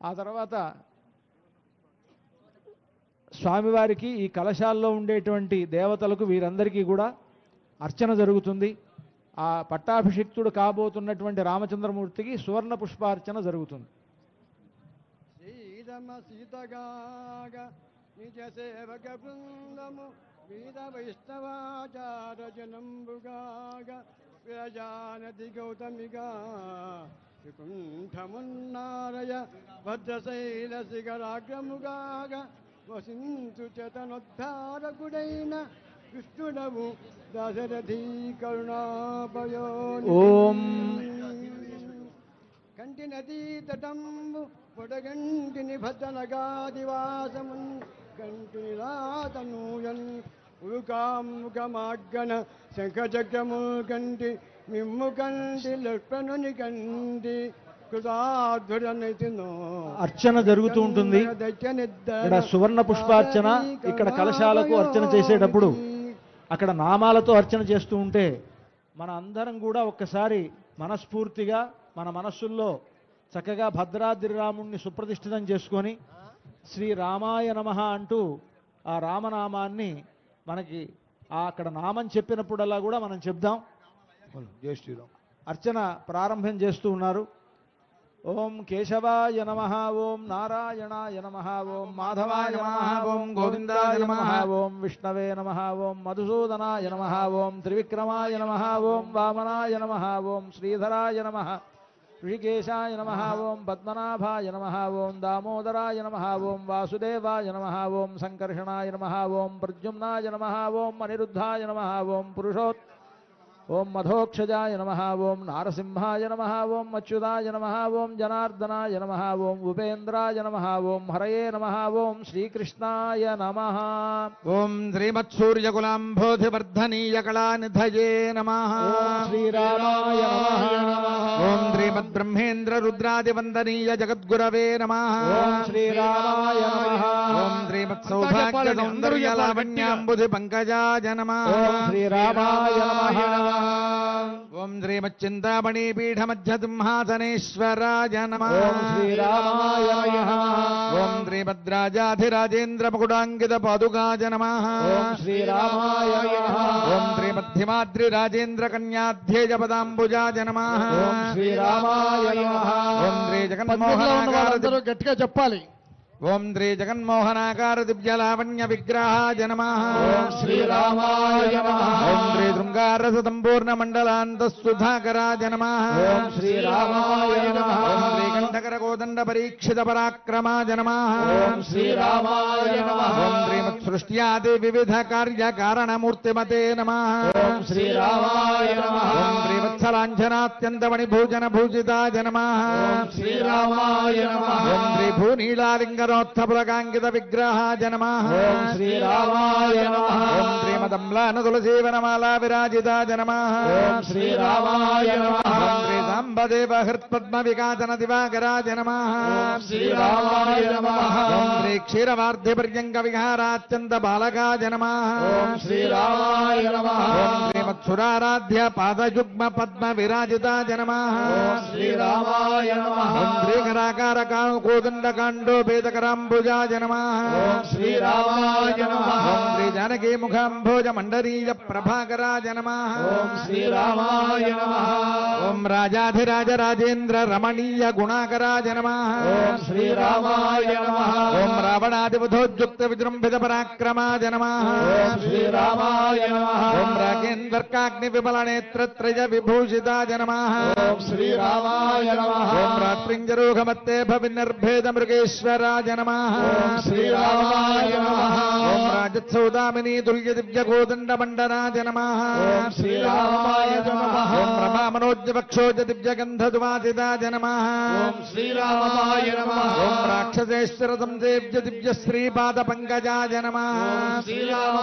ఆ తర్వాత స్వామివారికి ఈ కలశాల్లో ఉండేటువంటి దేవతలకు వీరందరికీ కూడా అర్చన జరుగుతుంది. ఆ పట్టాభిషిక్తుడు కాబోతున్నటువంటి రామచంద్రమూర్తికి సువర్ణ పుష్పార్చన జరుగుతుంది. శ్రీరమ సీతగాగ నిజ సేవక బృందము వీర వైష్ణవాచార జనంబుగాగ విరజానది గౌతమిగా వికుంఠమున్నారయ భద్రశైల శిఖరాగ్రముగాగ వసించు చేతనోద్ధారకుడైన కృష్ణుడవు దశరథీ కరుణాపయో ఓం. కంటి నదీ తటంబు పొడగంటిని భద్రనగాదివాసమున్ కంటిని రాతనూయన్ ఉరుకాముఖమాగ్గన శంఖచక్రము కంటి మిమ్ము కంటి లక్ష్మణుని కంటి అర్చన జరుగుతూ ఉంటుంది. ఇక్కడ సువర్ణ పుష్పార్చన ఇక్కడ కలశాలకు అర్చన చేసేటప్పుడు అక్కడ నామాలతో అర్చన చేస్తూ ఉంటే మన అందరం కూడా ఒక్కసారి మనస్ఫూర్తిగా మన మనస్సుల్లో చక్కగా భద్రాద్రి రాముణ్ణి సుప్రతిష్ఠితం చేసుకొని శ్రీ రామాయ నమః అంటూ ఆ రామనామాన్ని మనకి ఆ అక్కడ నామం చెప్పినప్పుడల్లా కూడా మనం చెప్దాం. జై శ్రీరామ్ అర్చన ప్రారంభం చేస్తూ ఉన్నారు. ఓం కేశవాయ నమ ఓం నారాయణాయ నమ ఓం మాధవాయ నమ ఓం గోవిందాయ నమ ఓం విష్ణవే నమ ఓం మధుసూదనాయ నమ ఓం త్రివిక్రమాయ నమ ఓం వామనాయ నమ ఓం శ్రీధరాయ నమ. ఋషికేశాయ నమ ఓం పద్మనాభాయ నమ ఓం దామోదరాయ నమ ఓం వాసుదేవాయ నమ ఓం సంకర్షణాయ నమ ఓం ప్రద్యుమ్నాయ నమ ఓం అనిరుద్ధాయ నమ ఓం పురుషోత్ ఓం మధోక్షజాయ నమ ఓం నారసింహాయ నమ ఓం అచ్యుతాయ నమ ఓం జనార్దనాయ నమ ఓం ఉపేంద్రాయ నమ ఓం హరయే నమ ఓం శ్రీకృష్ణాయ నమ ఓం శ్రీమత్సూర్యకులాంబోధివర్ధనీయ కళానిధయే నమ శ్రీరామాయ. ఓం శ్రీమద్బ్రహ్మేంద్ర రుద్రాదివందనీయ జగద్గురవే నమ శ్రీరామాయ. ఓం శ్రీరామాయ. ఓం శ్రీమచ్చింతామణి పీఠ మధ్య సింహాసనేశ్వరాయ నమ శ్రీరామాయ. ఓం శ్రీమద్రాజాధిరాజేంద్ర ముకుడాంకిత పాదుకాయ నమ శ్రీరామాయ. ఓం శ్రీమద్ధిమాద్రి రాజేంద్ర కన్యాధ్యేయ పదాంబుజాయ నమ శ్రీరామాయ. ఓం శ్రీ వాళ్ళందరూ గట్టిగా చెప్పాలి ఓం శ్రీ జగన్మోహనాకార దివ్య లావణ్య విగ్రహాయ నమ ఓం శ్రీరామాయ నమః. ఓం శ్రీ శృంగారస సంపూర్ణ మండలాంత సుధాకరాయ నమ ఓం శ్రీరామాయ నమః. ఓం శ్రీ కంఠకర కోదండ పరీక్షిత పరాక్రమాయ నమ ఓం శ్రీరామాయ నమః. ఓం శ్రీమత్సృష్ట్యాది వివిధ కార్య కారణమూర్తిమతే నమ ఓం శ్రీరామాయ నమః. మణిభూజన భూజితాయ నమ ఓం శ్రీరామాయ. ఓం నమ ఓం శ్రీరామాయ. ఓం తులసీవనమాలా నమ ఓం శ్రీరామాయ. ఓం హృత్పద్మ వికాసన దివాకరాయ నమ ఓం శ్రీరామాయ. ఓం శ్రీ విహారాత్యంత బాలకాయ నమ ఓం శ్రీరామాయ. ఓం శ్రీమత్సురారాధ్య పాదయుగ్మ పద్మ విరాజిత నమ ఓం శ్రీరామాయ నమః. శ్రీకరాకార కోదండ కాండో భేదకరాంబుజాయ శ్రీరామాయ శ్రీ జానకీ ముఖాంభోజ మండరీయ ప్రభాకరా నమ ఓం శ్రీరామాయ ఓం రాజాధిరాజ రాజేంద్ర రమణీయ గుణాకరాయ నమ శ్రీరామాయ నమః. ఓం రావణాదిబుధోద్యుక్త విజృంభిత పరాక్రమాయ నమ ఓం శ్రీరామాయ నమః. ఓం రాకేంద్వర్కాగ్ని విమల నేత్రత్రయ విభూషితాయ నమ ఓం శ్రీరామాయ నమః. ఓం రాత్రింజరోగమత్తే భవినిర్భేద మృగేశ్వరాయ నమ ఓం శ్రీరామాయ నమః. ఓం రమా మనోజ్ఞ వక్షోజ దివ్య గంధ దువాదితాయ నమ ఓం శ్రీరామాయ నమః. ఓం రాక్షసేశ్వర సంసేవ్య దివ్య శ్రీపాద పంకజాయ నమ శ్రీరామ